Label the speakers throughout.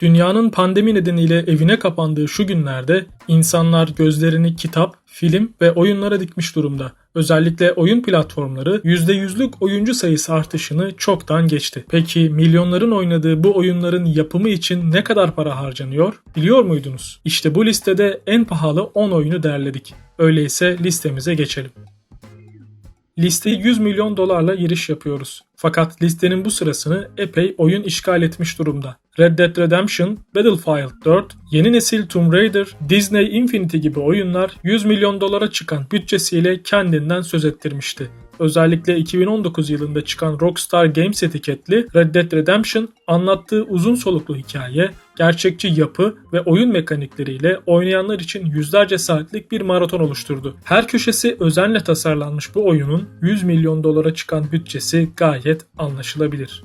Speaker 1: Dünyanın pandemi nedeniyle evine kapandığı şu günlerde insanlar gözlerini kitap, film ve oyunlara dikmiş durumda. Özellikle oyun platformları %100'lük oyuncu sayısı artışını çoktan geçti. Peki milyonların oynadığı bu oyunların yapımı için ne kadar para harcanıyor? Biliyor muydunuz? İşte bu listede en pahalı 10 oyunu derledik. Öyleyse listemize geçelim. Listeye 100 milyon dolarla giriş yapıyoruz. Fakat listenin bu sırasını epey oyun işgal etmiş durumda. Red Dead Redemption, Battlefield 4, yeni nesil Tomb Raider, Disney Infinity gibi oyunlar 100 milyon dolara çıkan bütçesiyle kendinden söz ettirmişti. Özellikle 2019 yılında çıkan Rockstar Games etiketli Red Dead Redemption anlattığı uzun soluklu hikaye, gerçekçi yapı ve oyun mekanikleriyle oynayanlar için yüzlerce saatlik bir maraton oluşturdu. Her köşesi özenle tasarlanmış bu oyunun 100 milyon dolara çıkan bütçesi gayet anlaşılabilir.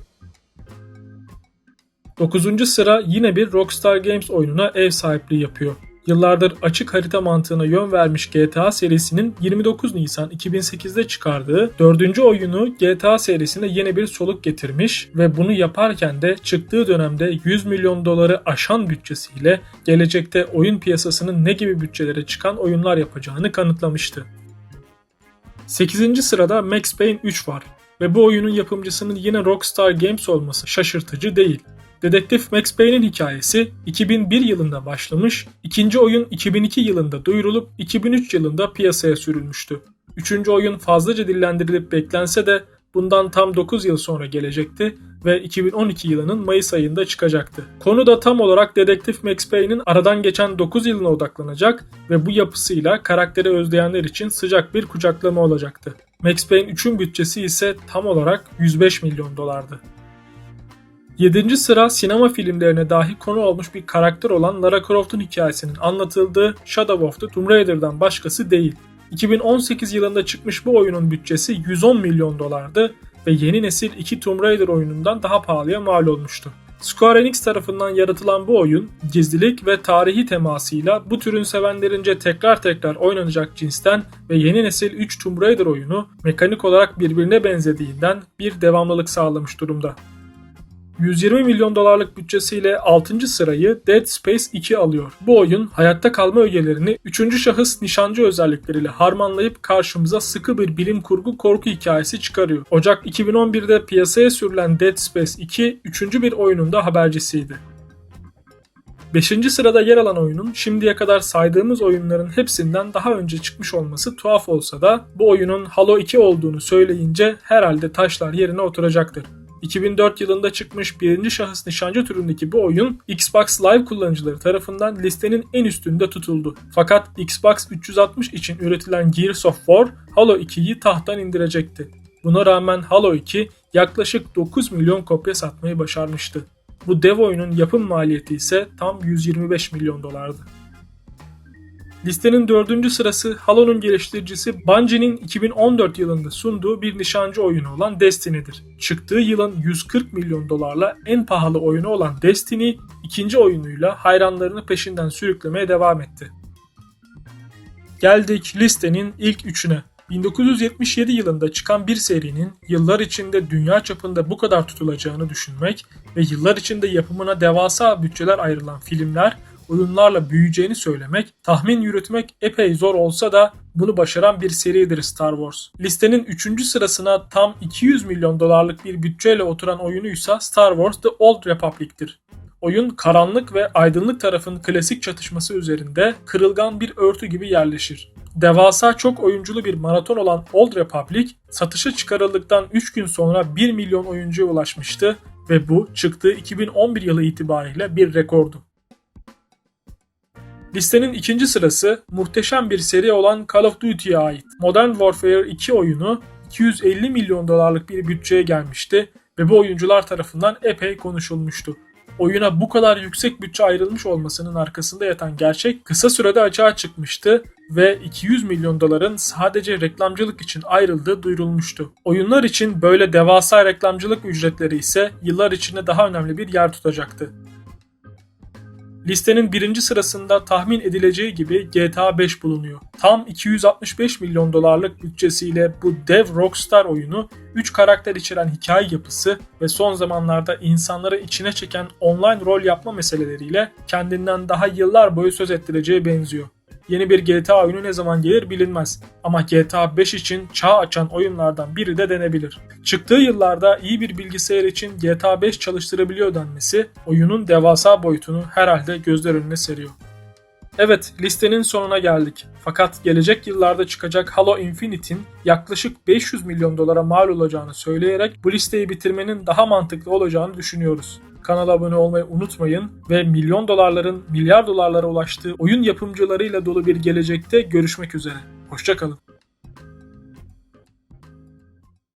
Speaker 1: 9. sıra yine bir Rockstar Games oyununa ev sahipliği yapıyor. Yıllardır açık harita mantığına yön vermiş GTA serisinin 29 Nisan 2008'de çıkardığı 4. oyunu GTA serisine yeni bir soluk getirmiş ve bunu yaparken de çıktığı dönemde 100 milyon doları aşan bütçesiyle gelecekte oyun piyasasının ne gibi bütçelere çıkan oyunlar yapacağını kanıtlamıştı. 8. sırada Max Payne 3 var ve bu oyunun yapımcısının yine Rockstar Games olması şaşırtıcı değil. Dedektif Max Payne'in hikayesi 2001 yılında başlamış, ikinci oyun 2002 yılında duyurulup 2003 yılında piyasaya sürülmüştü. Üçüncü oyun fazlaca dillendirilip beklense de bundan tam 9 yıl sonra gelecekti ve 2012 yılının Mayıs ayında çıkacaktı. Konu da tam olarak dedektif Max Payne'in aradan geçen 9 yılına odaklanacak ve bu yapısıyla karakteri özleyenler için sıcak bir kucaklama olacaktı. Max Payne 3'ün bütçesi ise tam olarak 105 milyon dolardı. 7. sıra sinema filmlerine dahi konu olmuş bir karakter olan Lara Croft'un hikayesinin anlatıldığı Shadow of the Tomb Raider'dan başkası değil. 2018 yılında çıkmış bu oyunun bütçesi 110 milyon dolardı ve yeni nesil 2 Tomb Raider oyunundan daha pahalıya mal olmuştu. Square Enix tarafından yaratılan bu oyun gizlilik ve tarihi temasıyla bu türün sevenlerince tekrar tekrar oynanacak cinsten ve yeni nesil 3 Tomb Raider oyunu mekanik olarak birbirine benzediğinden bir devamlılık sağlamış durumda. 120 milyon dolarlık bütçesiyle 6. sırayı Dead Space 2 alıyor. Bu oyun hayatta kalma ögelerini 3. şahıs nişancı özellikleriyle harmanlayıp karşımıza sıkı bir bilim kurgu korku hikayesi çıkarıyor. Ocak 2011'de piyasaya sürülen Dead Space 2 3. bir oyunun da habercisiydi. 5. sırada yer alan oyunun şimdiye kadar saydığımız oyunların hepsinden daha önce çıkmış olması tuhaf olsa da bu oyunun Halo 2 olduğunu söyleyince herhalde taşlar yerine oturacaktır. 2004 yılında çıkmış birinci şahıs nişancı türündeki bu oyun Xbox Live kullanıcıları tarafından listenin en üstünde tutuldu. Fakat Xbox 360 için üretilen Gears of War Halo 2'yi tahttan indirecekti. Buna rağmen Halo 2 yaklaşık 9 milyon kopya satmayı başarmıştı. Bu dev oyunun yapım maliyeti ise tam 125 milyon dolardı. Listenin dördüncü sırası Halo'nun geliştiricisi Bungie'nin 2014 yılında sunduğu bir nişancı oyunu olan Destiny'dir. Çıktığı yılın 140 milyon dolarla en pahalı oyunu olan Destiny, ikinci oyunuyla hayranlarını peşinden sürüklemeye devam etti. Geldik listenin ilk üçüne. 1977 yılında çıkan bir serinin yıllar içinde dünya çapında bu kadar tutulacağını düşünmek ve yıllar içinde yapımına devasa bütçeler ayrılan filmler oyunlarla büyüyeceğini söylemek, tahmin yürütmek epey zor olsa da bunu başaran bir seridir Star Wars. Listenin 3. sırasına tam 200 milyon dolarlık bir bütçeyle oturan oyunuysa Star Wars The Old Republic'tir. Oyun karanlık ve aydınlık tarafın klasik çatışması üzerinde kırılgan bir örtü gibi yerleşir. Devasa çok oyunculu bir maraton olan Old Republic satışa çıkarıldıktan 3 gün sonra 1 milyon oyuncuya ulaşmıştı ve bu çıktığı 2011 yılı itibariyle bir rekordu. Listenin ikinci sırası muhteşem bir seri olan Call of Duty'ye ait. Modern Warfare 2 oyunu 250 milyon dolarlık bir bütçeye gelmişti ve bu oyuncular tarafından epey konuşulmuştu. Oyuna bu kadar yüksek bütçe ayrılmış olmasının arkasında yatan gerçek kısa sürede açığa çıkmıştı ve 200 milyon doların sadece reklamcılık için ayrıldığı duyurulmuştu. Oyunlar için böyle devasa reklamcılık ücretleri ise yıllar içinde daha önemli bir yer tutacaktı. Listenin birinci sırasında tahmin edileceği gibi GTA 5 bulunuyor. Tam 265 milyon dolarlık bütçesiyle bu dev Rockstar oyunu 3 karakter içeren hikaye yapısı ve son zamanlarda insanları içine çeken online rol yapma meseleleriyle kendinden daha yıllar boyu söz ettireceği benziyor. Yeni bir GTA oyunu ne zaman gelir bilinmez ama GTA 5 için çağ açan oyunlardan biri de denebilir. Çıktığı yıllarda iyi bir bilgisayar için GTA 5 çalıştırabiliyor denmesi oyunun devasa boyutunu herhalde gözler önüne seriyor. Evet, listenin sonuna geldik. Fakat gelecek yıllarda çıkacak Halo Infinite'in yaklaşık 500 milyon dolara mal olacağını söyleyerek bu listeyi bitirmenin daha mantıklı olacağını düşünüyoruz. Kanala abone olmayı unutmayın ve milyon dolarların milyar dolarlara ulaştığı oyun yapımcılarıyla dolu bir gelecekte görüşmek üzere. Hoşçakalın.